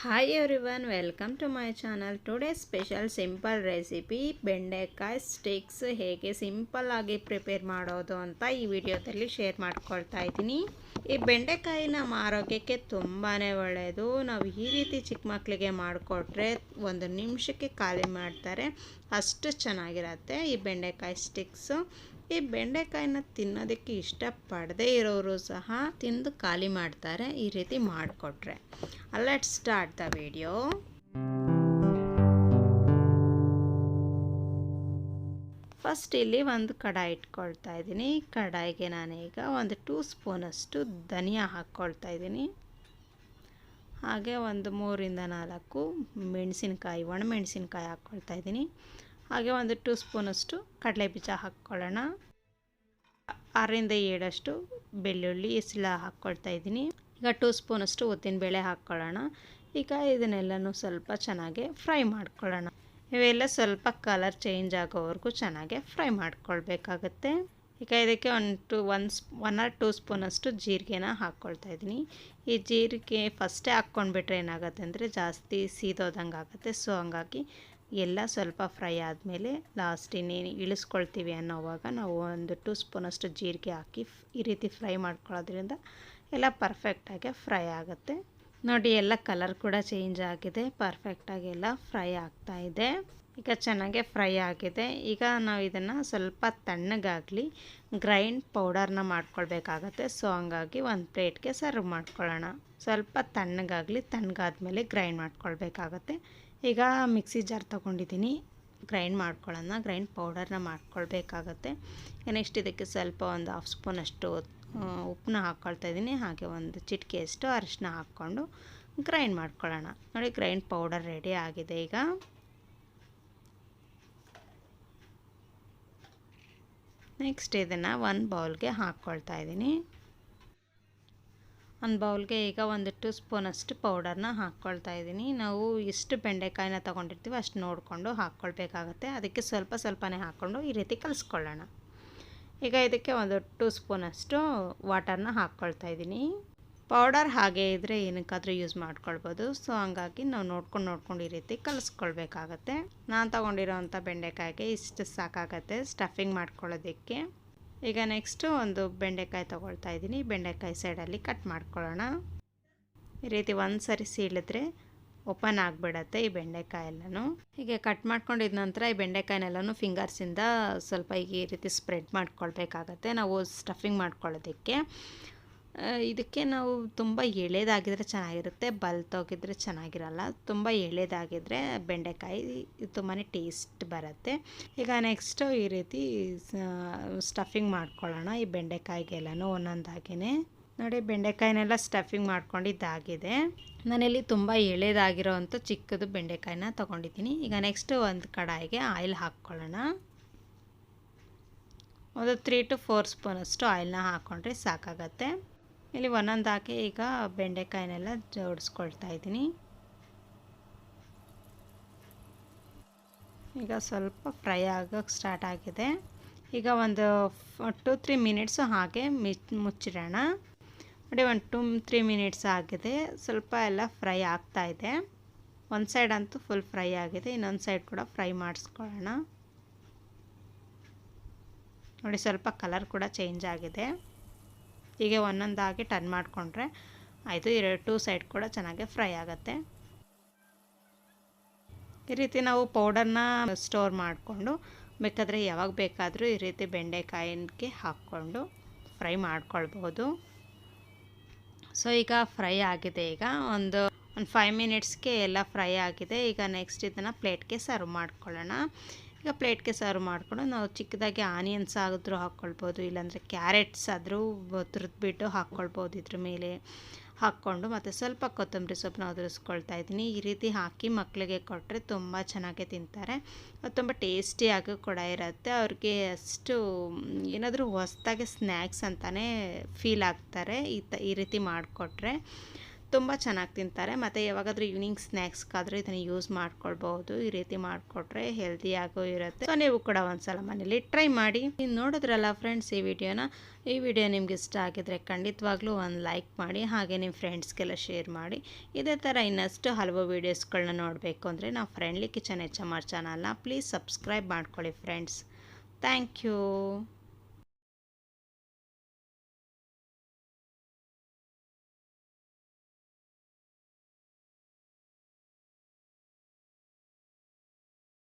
Hi everyone welcome to my channel today special simple recipe ಬೆಂಡೆಕಾಯಿ sticks ಹೇಗೆ simple ಆಗಿ prepare ಮಾಡೋದು ಅಂತ ಈ ವಿಡಿಯೋದಲ್ಲಿ ಶೇರ್ ಮಾಡ್ಕೊಳ್ತಾ ಇದ್ದೀನಿ. ಈ ಬೆಂಡೆಕಾಯಿ ನಮ್ಮ ಆರೋಗ್ಯಕ್ಕೆ ತುಂಬಾ ಒಳ್ಳೆಯದು ನಾವು ಈ ರೀತಿ ಚಿಕ್ಕ ಮಕ್ಕಳಿಗೆ ಮಾಡಿಕೊಟ್ರೆ ಒಂದು ನಿಮಿಷಕ್ಕೆ ಖಾಲಿ ಮಾಡ್ತಾರೆ. ಅಷ್ಟು ಚೆನ್ನಾಗಿರತ್ತೆ ಈ ಬೆಂಡೆಕಾಯಿ ಸ್ಟಿಕ್ಸು ಈ ಬೆಂಡೆಕಾಯಿನ ತಿನ್ನೋದಕ್ಕೆ ಇಷ್ಟಪಡದೇ ಇರೋರು ಸಹ ತಿಂದು ಖಾಲಿ ಮಾಡ್ತಾರೆ, ಈ ರೀತಿ ಮಾಡಿಕೊಟ್ರೆ. Let start the video first ಇಲ್ಲಿ ಒಂದು ಕಡಾಯಿ ಇಟ್ಕೊಳ್ತಾ ಇದ್ದೀನಿ. ಕಡಾಯಿಗೆ ನಾನೀಗ ಒಂದು ಟೂ ಸ್ಪೂನಷ್ಟು ಧನಿಯಾ ಹಾಕ್ಕೊಳ್ತಾ ಇದ್ದೀನಿ. ಹಾಗೆ ಒಂದು ಮೂರಿಂದ ನಾಲ್ಕು ಮೆಣಸಿನ್ಕಾಯಿ ಒಣಮೆಣಸಿನ್ಕಾಯಿ ಹಾಕ್ಕೊಳ್ತಾ ಇದ್ದೀನಿ. ಹಾಗೆ ಒಂದು ಟೂ ಸ್ಪೂನಷ್ಟು ಕಡಲೆ ಬೀಜ ಹಾಕ್ಕೊಳ್ಳೋಣ. ಆರರಿಂದ ಏಳಷ್ಟು ಬೆಳ್ಳುಳ್ಳಿ ಇಸಿಲ ಹಾಕ್ಕೊಳ್ತಾ ಇದ್ದೀನಿ. ಈಗ ಟೂ ಸ್ಪೂನಷ್ಟು ಉದ್ದಿನಬೇಳೆ ಹಾಕ್ಕೊಳ್ಳೋಣ. ಈಗ ಇದನ್ನೆಲ್ಲನೂ ಸ್ವಲ್ಪ ಚೆನ್ನಾಗಿ ಫ್ರೈ ಮಾಡ್ಕೊಳ್ಳೋಣ. ಇವೆಲ್ಲ ಸ್ವಲ್ಪ ಕಲರ್ ಚೇಂಜ್ ಆಗೋವರೆಗೂ ಚೆನ್ನಾಗಿ ಫ್ರೈ ಮಾಡ್ಕೊಳ್ಬೇಕಾಗತ್ತೆ. ಈಗ ಇದಕ್ಕೆ ಒಂದು to one spoon one or two ಸ್ಪೂನಷ್ಟು ಜೀರಿಗೆನ ಹಾಕ್ಕೊಳ್ತಾ ಇದ್ದೀನಿ. ಈ ಜೀರಿಗೆ ಫಸ್ಟೇ ಹಾಕ್ಕೊಂಡ್ಬಿಟ್ರೆ ಏನಾಗುತ್ತೆ ಅಂದರೆ ಜಾಸ್ತಿ ಸೀದೋದಂಗೆ ಆಗುತ್ತೆ ಸೊ ಹಂಗಾಗಿ ಎಲ್ಲ ಸ್ವಲ್ಪ ಫ್ರೈ ಆದಮೇಲೆ ಲಾಸ್ಟ್ ಇನ್ನೇನು ಇಳಿಸ್ಕೊಳ್ತೀವಿ ಅನ್ನೋವಾಗ ನಾವು ಒಂದು ಟೂ ಸ್ಪೂನಷ್ಟು ಜೀರಿಗೆ ಹಾಕಿ ಈ ರೀತಿ ಫ್ರೈ ಮಾಡ್ಕೊಳ್ಳೋದ್ರಿಂದ ಎಲ್ಲ ಪರ್ಫೆಕ್ಟಾಗಿ ಫ್ರೈ ಆಗುತ್ತೆ. ನೋಡಿ, ಎಲ್ಲ ಕಲರ್ ಕೂಡ ಚೇಂಜ್ ಆಗಿದೆ. ಪರ್ಫೆಕ್ಟಾಗಿ ಎಲ್ಲ ಫ್ರೈ ಆಗ್ತಾ ಇದೆ. ಈಗ ಚೆನ್ನಾಗೆ ಫ್ರೈ ಆಗಿದೆ. ಈಗ ನಾವು ಇದನ್ನು ಸ್ವಲ್ಪ ತಣ್ಣಗಾಗಲಿ ಗ್ರೈಂಡ್ ಪೌಡರ್ನ ಮಾಡ್ಕೊಳ್ಬೇಕಾಗತ್ತೆ. ಸೊ, ಹಂಗಾಗಿ ಒಂದು ಪ್ಲೇಟ್ಗೆ ಸರ್ವ್ ಮಾಡ್ಕೊಳ್ಳೋಣ. ಸ್ವಲ್ಪ ತಣ್ಣಗಾಗಲಿ ತಣ್ಣಗಾದ್ಮೇಲೆ ಗ್ರೈಂಡ್ ಮಾಡ್ಕೊಳ್ಬೇಕಾಗತ್ತೆ. ಈಗ ಮಿಕ್ಸಿ ಜಾರ್ ತೊಗೊಂಡಿದ್ದೀನಿ. ಗ್ರೈಂಡ್ ಮಾಡ್ಕೊಳ್ಳೋಣ. ಗ್ರೈಂಡ್ ಪೌಡರ್ನ ಮಾಡ್ಕೊಳ್ಬೇಕಾಗತ್ತೆ. ನೆಕ್ಸ್ಟ್ ಇದಕ್ಕೆ ಸ್ವಲ್ಪ ಒಂದು ಹಾಫ್ ಸ್ಪೂನಷ್ಟು ಉಪ್ಪನ್ನ ಹಾಕ್ಕೊಳ್ತಾ ಇದ್ದೀನಿ. ಹಾಗೆ ಒಂದು ಚಿಟಿಕೆಯಷ್ಟು ಅರಿಶಿನ ಹಾಕ್ಕೊಂಡು ಗ್ರೈಂಡ್ ಮಾಡ್ಕೊಳ್ಳೋಣ. ನೋಡಿ ಗ್ರೈಂಡ್ ಪೌಡರ್ ರೆಡಿ ಆಗಿದೆ ಈಗ. ನೆಕ್ಸ್ಟ್ ಇದನ್ನು ಒಂದು ಬೌಲ್ಗೆ ಹಾಕ್ಕೊಳ್ತಾ ಇದ್ದೀನಿ. ಒಂದು ಬೌಲ್ಗೆ ಈಗ ಒಂದು ಟೂ ಸ್ಪೂನಷ್ಟು ಪೌಡರ್ನ ಹಾಕ್ಕೊಳ್ತಾ ಇದ್ದೀನಿ. ನಾವು ಎಷ್ಟು ಬೆಂಡೆಕಾಯಿನ ತೊಗೊಂಡಿರ್ತೀವಿ, ಅಷ್ಟು ನೋಡಿಕೊಂಡು ಹಾಕ್ಕೊಳ್ಬೇಕಾಗತ್ತೆ. ಅದಕ್ಕೆ ಸ್ವಲ್ಪ ಸ್ವಲ್ಪನೇ ಹಾಕ್ಕೊಂಡು ಈ ರೀತಿ ಕಲಿಸ್ಕೊಳ್ಳೋಣ. ಈಗ ಇದಕ್ಕೆ ಒಂದು ಟೂ ಸ್ಪೂನಷ್ಟು ವಾಟರ್ನ ಹಾಕ್ಕೊಳ್ತಾ ಇದ್ದೀನಿ. ಪೌಡರ್ ಹಾಗೆ ಇದ್ದರೆ ಏನಕ್ಕಾದರೂ ಯೂಸ್ ಮಾಡ್ಕೊಳ್ಬೋದು. ಸೊ, ಹಂಗಾಗಿ ನಾವು ನೋಡ್ಕೊಂಡು ನೋಡ್ಕೊಂಡು ಈ ರೀತಿ ಕಲಿಸ್ಕೊಳ್ಬೇಕಾಗತ್ತೆ. ನಾನು ತೊಗೊಂಡಿರೋವಂಥ ಬೆಂಡೆಕಾಯಿಗೆ ಇಷ್ಟು ಸಾಕಾಗತ್ತೆ, ಸ್ಟಫಿಂಗ್ ಮಾಡ್ಕೊಳ್ಳೋದಕ್ಕೆ. ಈಗ ನೆಕ್ಸ್ಟು ಒಂದು ಬೆಂಡೆಕಾಯಿ ತೊಗೊಳ್ತಾ ಇದ್ದೀನಿ. ಬೆಂಡೆಕಾಯಿ ಸೈಡಲ್ಲಿ ಕಟ್ ಮಾಡ್ಕೊಳ್ಳೋಣ. ಈ ರೀತಿ ಒಂದು ಸರಿ ಸೀಳಿದ್ರೆ ಓಪನ್ ಆಗಿಬಿಡತ್ತೆ ಈ ಬೆಂಡೆಕಾಯಿ ಎಲ್ಲನೂ. ಹೀಗೆ ಕಟ್ ಮಾಡ್ಕೊಂಡಿದ ನಂತರ ಈ ಬೆಂಡೆಕಾಯಿನೆಲ್ಲನೂ ಫಿಂಗರ್ಸಿಂದ ಸ್ವಲ್ಪ ಈ ರೀತಿ ಸ್ಪ್ರೆಡ್ ಮಾಡ್ಕೊಳ್ಬೇಕಾಗತ್ತೆ. ನಾವು ಸ್ಟಫಿಂಗ್ ಮಾಡ್ಕೊಳ್ಳೋದಕ್ಕೆ. ಇದಕ್ಕೆ ನಾವು ತುಂಬ ಎಳೆದಾಗಿದ್ರೆ ಚೆನ್ನಾಗಿರುತ್ತೆ, ಬಲ್ತೋಗಿದ್ರೆ ಚೆನ್ನಾಗಿರಲ್ಲ, ತುಂಬ ಎಳೆದಾಗಿದ್ರೆ ಬೆಂಡೆಕಾಯಿ ತುಂಬಾ ಟೇಸ್ಟ್ ಬರುತ್ತೆ. ಈಗ ನೆಕ್ಸ್ಟು ಈ ರೀತಿ ಸ್ಟಫಿಂಗ್ ಮಾಡ್ಕೊಳ್ಳೋಣ, ಈ ಬೆಂಡೆಕಾಯಿಗೆಲ್ಲನೂ ಒಂದೊಂದಾಗೇ ನೋಡಿ, ಬೆಂಡೆಕಾಯಿನೆಲ್ಲ ಸ್ಟಫಿಂಗ್ ಮಾಡ್ಕೊಂಡಿದ್ದಾಗಿದೆ. ನಾನಿಲ್ಲಿ ತುಂಬ ಎಳೆದಾಗಿರೋ ಅಂಥ ಚಿಕ್ಕದು ಬೆಂಡೆಕಾಯಿನ ತೊಗೊಂಡಿದ್ದೀನಿ. ಈಗ ನೆಕ್ಸ್ಟು ಒಂದು ಕಡಾಯಿಗೆ ಆಯಿಲ್ ಹಾಕ್ಕೊಳ್ಳೋಣ. ಒಂದು ತ್ರೀ ಟು ಫೋರ್ ಸ್ಪೂನಷ್ಟು ಆಯಿಲ್ನ ಹಾಕ್ಕೊಂಡ್ರೆ ಸಾಕಾಗತ್ತೆ. ಇಲ್ಲಿ ಒಂದೊಂದು ಹಾಕಿ ಈಗ ಬೆಂಡೆಕಾಯಿನೆಲ್ಲ ಜೋಡಿಸ್ಕೊಳ್ತಾ ಇದ್ದೀನಿ. ಈಗ ಸ್ವಲ್ಪ ಫ್ರೈ ಆಗೋಕ್ಕೆ ಸ್ಟಾರ್ಟ್ ಆಗಿದೆ. ಈಗ ಒಂದು ಟು ತ್ರೀ ಮಿನಿಟ್ಸು ಹಾಗೆ ಮುಚ್ಚಿಡೋಣ. ನೋಡಿ, ಒಂದು ಟು ತ್ರೀ ಮಿನಿಟ್ಸ್ ಆಗಿದೆ. ಸ್ವಲ್ಪ ಎಲ್ಲ ಫ್ರೈ ಆಗ್ತಾ ಇದೆ. ಒಂದು ಸೈಡ್ ಅಂತೂ ಫುಲ್ ಫ್ರೈ ಆಗಿದೆ. ಇನ್ನೊಂದು ಸೈಡ್ ಕೂಡ ಫ್ರೈ ಮಾಡಿಸ್ಕೊಳ್ಳೋಣ. ನೋಡಿ, ಸ್ವಲ್ಪ ಕಲರ್ ಕೂಡ ಚೇಂಜ್ ಆಗಿದೆ. ಹೀಗೆ ಒಂದೊಂದಾಗಿ ಟರ್ನ್ ಮಾಡಿಕೊಂಡ್ರೆ ಆಯಿತು ಎರಡು ಟೂ ಸೈಡ್ ಕೂಡ ಚೆನ್ನಾಗಿ ಫ್ರೈ ಆಗುತ್ತೆ. ಈ ರೀತಿ ನಾವು ಪೌಡರ್ನ ಸ್ಟೋರ್ ಮಾಡಿಕೊಂಡು, ಬೇಕಾದರೆ ಯಾವಾಗ ಬೇಕಾದರೂ ಈ ರೀತಿ ಬೆಂಡೆಕಾಯಿಗೆ ಹಾಕ್ಕೊಂಡು ಫ್ರೈ ಮಾಡ್ಕೊಳ್ಬೋದು ಸೊ ಈಗ ಫ್ರೈ ಆಗಿದೆ. ಈಗ ಒಂದು ಒಂದು ಫೈವ್ ಮಿನಿಟ್ಸ್ಗೆ ಎಲ್ಲ ಫ್ರೈ ಆಗಿದೆ. ಈಗ ನೆಕ್ಸ್ಟ್ ಇದನ್ನು ಪ್ಲೇಟ್ಗೆ ಸರ್ವ್ ಮಾಡ್ಕೊಳ್ಳೋಣ. ಈಗ ಪ್ಲೇಟ್ಗೆ ಸರ್ವ್ ಮಾಡಿಕೊಂಡು ನಾವು ಚಿಕ್ಕದಾಗಿ ಆನಿಯನ್ಸ್ ಆದರೂ ಹಾಕ್ಕೊಳ್ಬೋದು, ಇಲ್ಲಾಂದರೆ ಕ್ಯಾರೆಟ್ಸ್ ಆದರೂ ತುರಿದ್ಬಿಟ್ಟು ಹಾಕ್ಕೊಳ್ಬೋದು ಇದ್ರ ಮೇಲೆ. ಹಾಕ್ಕೊಂಡು ಮತ್ತು ಸ್ವಲ್ಪ ಕೊತ್ತಂಬರಿ ಸೊಪ್ಪನ್ನ ಉದುರಿಸ್ಕೊಳ್ತಾ ಇದ್ದೀನಿ. ಈ ರೀತಿ ಹಾಕಿ ಮಕ್ಕಳಿಗೆ ಕೊಟ್ಟರೆ ತುಂಬ ಚೆನ್ನಾಗಿ ತಿಂತಾರೆ. ತುಂಬ ಟೇಸ್ಟಿಯಾಗಿ ಕೂಡ ಇರುತ್ತೆ. ಅವ್ರಿಗೆ ಅಷ್ಟು ಏನಾದರೂ ಹೊಸ್ದಾಗಿ ಸ್ನ್ಯಾಕ್ಸ್ ಅಂತಲೇ ಫೀಲ್ ಆಗ್ತಾರೆ. ಈ ತ, ಈ ರೀತಿ ಮಾಡಿಕೊಟ್ರೆ. ತುಂಬ ಚೆನ್ನಾಗಿ ತಿಂತಾರೆ. ಮತ್ತು ಯಾವಾಗಾದರೂ ಈವ್ನಿಂಗ್ ಸ್ನ್ಯಾಕ್ಸ್ಗಾದರೂ ಇದನ್ನು ಯೂಸ್ ಮಾಡ್ಕೊಳ್ಬಹುದು. ಈ ರೀತಿ ಮಾಡಿಕೊಟ್ರೆ ಹೆಲ್ದಿಯಾಗೂ ಇರುತ್ತೆ. ಸೊ ನೀವು ಕೂಡ ಒಂದ್ಸಲ ಮನೇಲಿ ಟ್ರೈ ಮಾಡಿ. ನೀವು ನೋಡಿದ್ರಲ್ಲ ಫ್ರೆಂಡ್ಸ್ ಈ ವಿಡಿಯೋನ? ಈ ವಿಡಿಯೋ ನಿಮ್ಗೆ ಇಷ್ಟ ಆಗಿದ್ರೆ ಖಂಡಿತವಾಗ್ಲೂ ಒಂದು ಲೈಕ್ ಮಾಡಿ, ಹಾಗೆ ನಿಮ್ಮ ಫ್ರೆಂಡ್ಸ್ಗೆಲ್ಲ ಶೇರ್ ಮಾಡಿ. ಇದೇ ಥರ ಇನ್ನಷ್ಟು ಹಲವು ವೀಡಿಯೋಸ್ಗಳನ್ನ ನೋಡಬೇಕು ಅಂದರೆ ನಾವು friendly kitchen H M R ಚಾನಲ್ನ ಪ್ಲೀಸ್ ಸಬ್ಸ್ಕ್ರೈಬ್ ಮಾಡ್ಕೊಳ್ಳಿ ಫ್ರೆಂಡ್ಸ್ ಥ್ಯಾಂಕ್ ಯು